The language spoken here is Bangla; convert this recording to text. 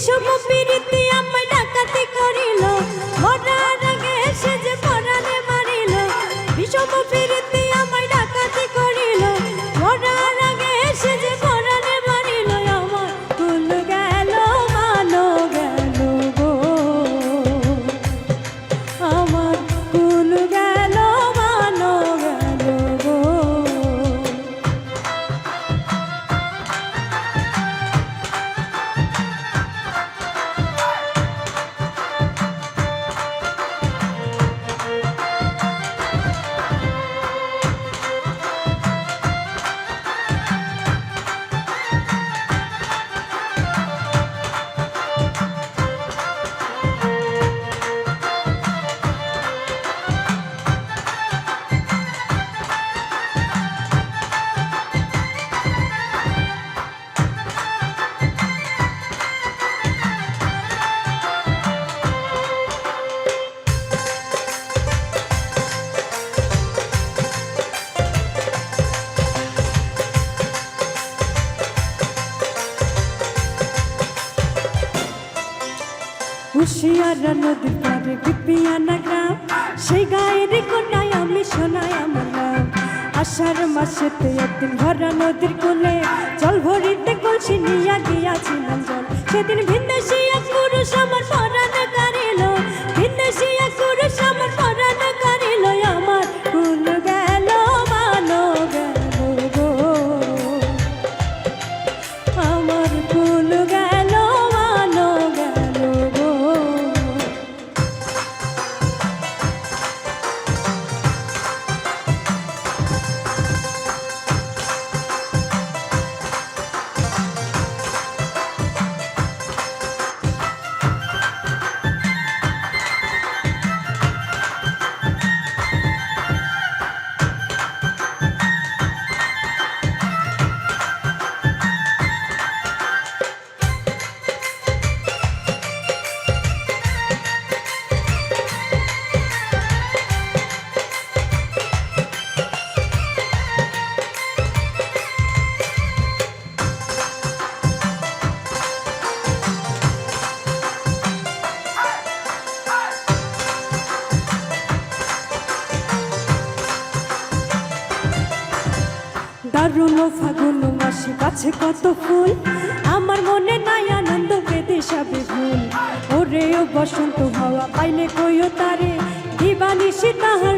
Shop কুশিয়ারা নদীর পারে বিপিয়ানা গ্রাম সেই গায়ের কোনায় আমি শোনাই আমার নাম আষাঢ় মাসেতে একদিন ভরা নদীর কোলে জল ভরিতে কলসি নিয়া গিয়াছিলাম জল। সেদিন ভিন্দেশি এক পুরুষ আমার পরাণ দারুণ ফাগুন মাসে কাছে কত ফুল। আমার মনে নাই আনন্দ পেতে সবে ভুল। ওরে ও বসন্ত হওয়া পাইলে কইও তারে। দিবানিসি তাহার